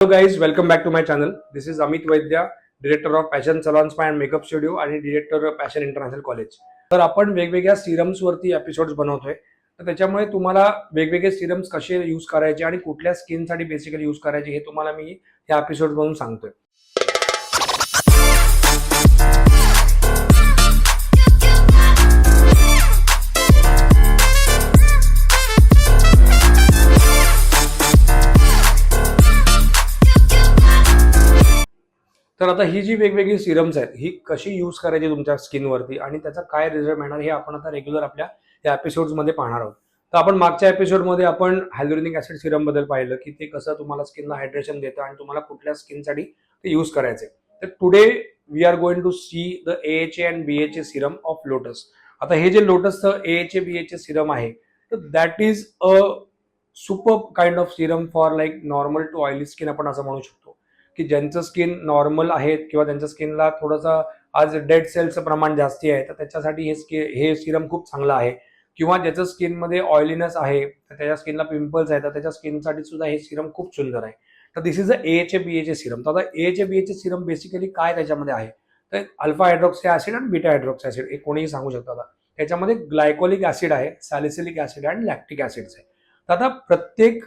Hello guys welcome back to my channel this is Amit Vaidya director of passion salon spa and makeup studio आणि director of passion international college तर आपण वेगवेगळ्या serums वरती episodes बनवतोय. तर त्याच्यामुळे तुम्हाला वेगवेगळे सिरम्स कसे यूज करायचे आणि कुठल्या स्किनसाठी बेसिकली यूज करायचे हे तुम्हाला मी ह्या एपिसोड मधून सांगतोय. तर आता ही जी वेगवेगळी सिरम्स आहेत ही कशी यूज करायची तुमच्या स्किनवरती आणि त्याचा काय रिझल्ट मिळणार हे आपण आता रेग्युलर आपल्या या एपिसोड्समध्ये पाहणार आहोत. तर आपण मागच्या एपिसोडमध्ये आपण हायलोरिनिक ऍसिड सिरमबद्दल पाहिलं की ते कसं तुम्हाला स्किनला हायड्रेशन देतं आणि तुम्हाला कुठल्या स्किनसाठी ते यूज करायचे तर today we are going to see the H A and B H A serum of Lotus आता हे जे लोटसचं A H A B H A serum आहे तर that is a super kind of serum for like normal to oily skin आपण असं म्हणू शकतो. की ज्यांचं स्किन नॉर्मल आहेत किंवा त्यांच्या स्किनला थोडंसं आज डेड सेलचं प्रमाण जास्ती आहे तर त्याच्यासाठी हे स्कि हे सिरम खूप चांगलं आहे. किंवा ज्याचं स्किनमध्ये ऑइलीनेस आहे तर त्याच्या स्किनला पिंपल्स आहेत तर त्याच्या स्किनसाठी सुद्धा हे सिरम खूप सुंदर आहे. तर this is a A H A B H A serum तर आता A H A B H A serum basically काय त्याच्यामध्ये आहे? तर अल्फा हायड्रॉक्सी ऍसिड आणि बीटा हायड्रॉक्सी ऍसिड हे कोणीही सांगू शकतं आता. त्याच्यामध्ये ग्लायकोलिक ऍसिड आहे सॅलिसिलिक ऍसिड आणि लॅक्टिक ऍसिड्स आहे. तर आता प्रत्येक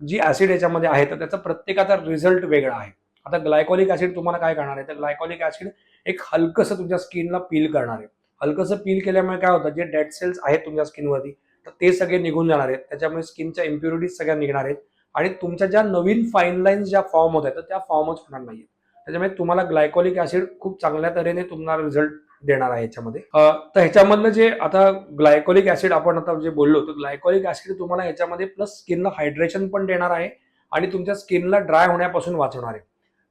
जी ऍसिड याच्यामध्ये आहे तर त्याचा प्रत्येकाचा रिझल्ट वेगळा आहे. आता ग्लायकोलिक ऍसिड तुम्हाला काय करणार आहे? तर ग्लायकोलिक ऍसिड एक हलकंसं तुमच्या स्किनला पील करणार आहे. हलकंसं पील केल्यामुळे काय होतं? जे डेड सेल्स आहेत तुमच्या स्किनवरती तर ते सगळे निघून जाणार आहेत. त्याच्यामुळे स्किनच्या इम्प्युरिटीज सगळ्या निघणार आहेत. आणि तुमच्या ज्या नवीन फाईन लाईन्स ज्या फॉर्म होत आहेत तर त्या फॉर्मच होणार नाहीत त्याच्यामुळे तुम्हाला ग्लायकोलिक ऍसिड खूप चांगल्या तऱ्हेने तुम्हाला रिझल्ट देणार आहे ह्याच्यामध्ये तर ह्याच्यामधलं जे आता ग्लायकोलिक ऍसिड आपण आता जे बोललो तर ग्लायकोलिक ऍसिड तुम्हाला ह्याच्यामध्ये प्लस स्किनला हायड्रेशन पण देणार आहे आणि तुमच्या स्किनला ड्राय होण्यापासून वाचवणार आहे.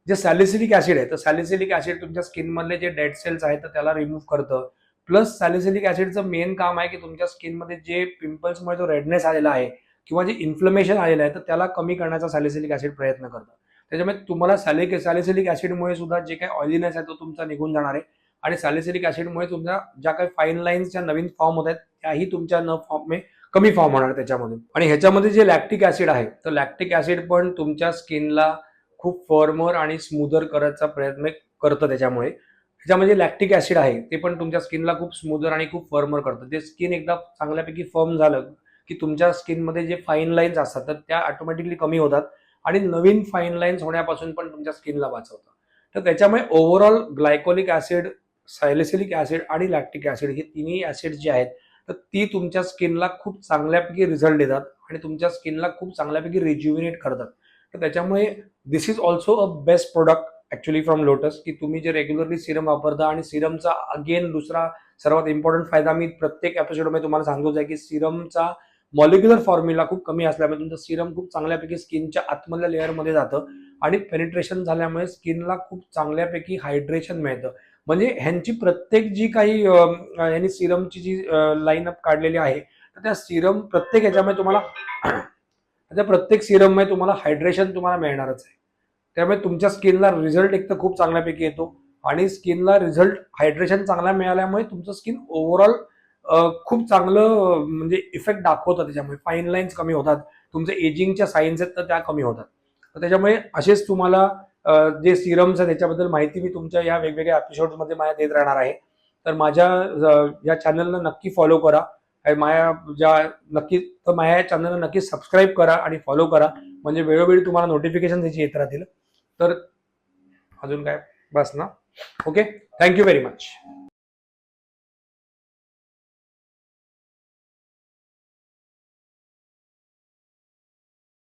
जे सॅलिसिलिक ऍसिड आहे तर सॅलिसिलिक ऍसिड तुमच्या स्किनमधले जे डेड सेल्स आहेत तर त्याला रिमूव्ह करतं. प्लस सॅलिसिलिक ऍसिडचं मेन काम आहे की तुमच्या स्किनमध्ये जे पिंपल्समुळे जो रेडनेस आलेला आहे किंवा जे इन्फ्लमेशन आलेलं आहे तर त्याला कमी करण्याचा सॅलिसिलिक ऍसिड प्रयत्न करतं. त्याच्यामुळे तुम्हाला सॅलिक सॅलिसिलिक ऍसिडमुळे सुद्धा जे काही ऑइलीनेस आहे तो तुमचा निघून जाणार आहे. आणि सॅलिसिलिक ऍसिडमुळे तुमच्या ज्या काही फाईन लाईन्सच्या नवीन फॉर्म होत आहेत त्याही तुमच्या न फॉर्म कमी फॉर्म होणार त्याच्यामध्ये आणि ह्याच्यामध्ये जे लॅक्टिक ऍसिड आहे तर लॅक्टिक ऍसिड पण तुमच्या स्किनला खूप फॉर्मर आणि स्मूदर करायचा प्रयत्न करतं त्याच्यामुळे. त्याच्यामध्ये लॅक्टिक ऍसिड आहे ते पण तुमच्या स्किनला खूप स्मूदर आणि खूप फर्मर करतं. ते स्किन एकदा चांगल्यापैकी फर्म झालं की तुमच्या स्किनमध्ये जे फाईन लाईन्स असतात तर त्या ऑटोमॅटिकली कमी होतात आणि नवीन फाईन लाईन्स होण्यापासून पण तुमच्या स्किनला वाचवतं. तर त्याच्यामुळे overall glycolic acid salicylic acid आणि लॅक्टिक ऍसिड हे तिन्ही ऍसिड जे आहेत तर ती तुमच्या स्किनला खूप चांगल्यापैकी रिझल्ट देतात आणि तुमच्या स्किनला खूप चांगल्यापैकी रिज्युमिनेट करतात. तर त्याच्यामुळे this is also a best product actually from Lotus की तुम्ही जे रेग्युलरली सिरम वापरता आणि सिरमचा अगेन दुसरा सर्वात इम्पॉर्टंट फायदा मी प्रत्येक एपिसोडमध्ये तुम्हाला सांगतोच आहे की सिरमचा मॉलिक्युलर फॉर्म्युला खूप कमी असल्यामुळे तुमचं सिरम खूप चांगल्यापैकी स्किनच्या आतमधल्या लेअरमध्ये जातं आणि पेनिट्रेशन झाल्यामुळे स्किनला खूप चांगल्यापैकी हायड्रेशन मिळतं. म्हणजे ह्यांची प्रत्येक जी काही ह्यांनी सिरमची जी लाईनअप काढलेली आहे तर त्या सिरम प्रत्येक ह्याच्यामध्ये तुम्हाला त्या प्रत्येक सिरममध्ये तुम्हाला हायड्रेशन तुम्हाला मिळणारच आहे. त्यामुळे तुमच्या स्किनला रिझल्ट एक तर खूप चांगल्यापैकी येतो आणि स्किनला रिझल्ट हायड्रेशन चांगला मिळाल्यामुळे तुमचं स्किन ओव्हरऑल खूप चांगलं म्हणजे इफेक्ट दाखवतं त्याच्यामुळे. फाईन लाईन्स कमी होतात. तुमचे एजिंगच्या साईन्स आहेत तर त्या कमी होतात. तर त्याच्यामुळे असेच तुम्हाला जे सिरम्स आहेत त्याच्याबद्दल माहिती मी तुमच्या या वेगवेगळ्या एपिसोडमध्ये माझ्या देत राहणार आहे. तर माझ्या या चॅनलला नक्की फॉलो करा. आणि माया ज्या नक्की तर माझ्या या चॅनलला नक्की सबस्क्राईब करा आणि फॉलो करा. म्हणजे वेळोवेळी तुम्हाला नोटिफिकेशन त्याची येत राहतील. तर अजून काय? बस ना. Okay thank you very much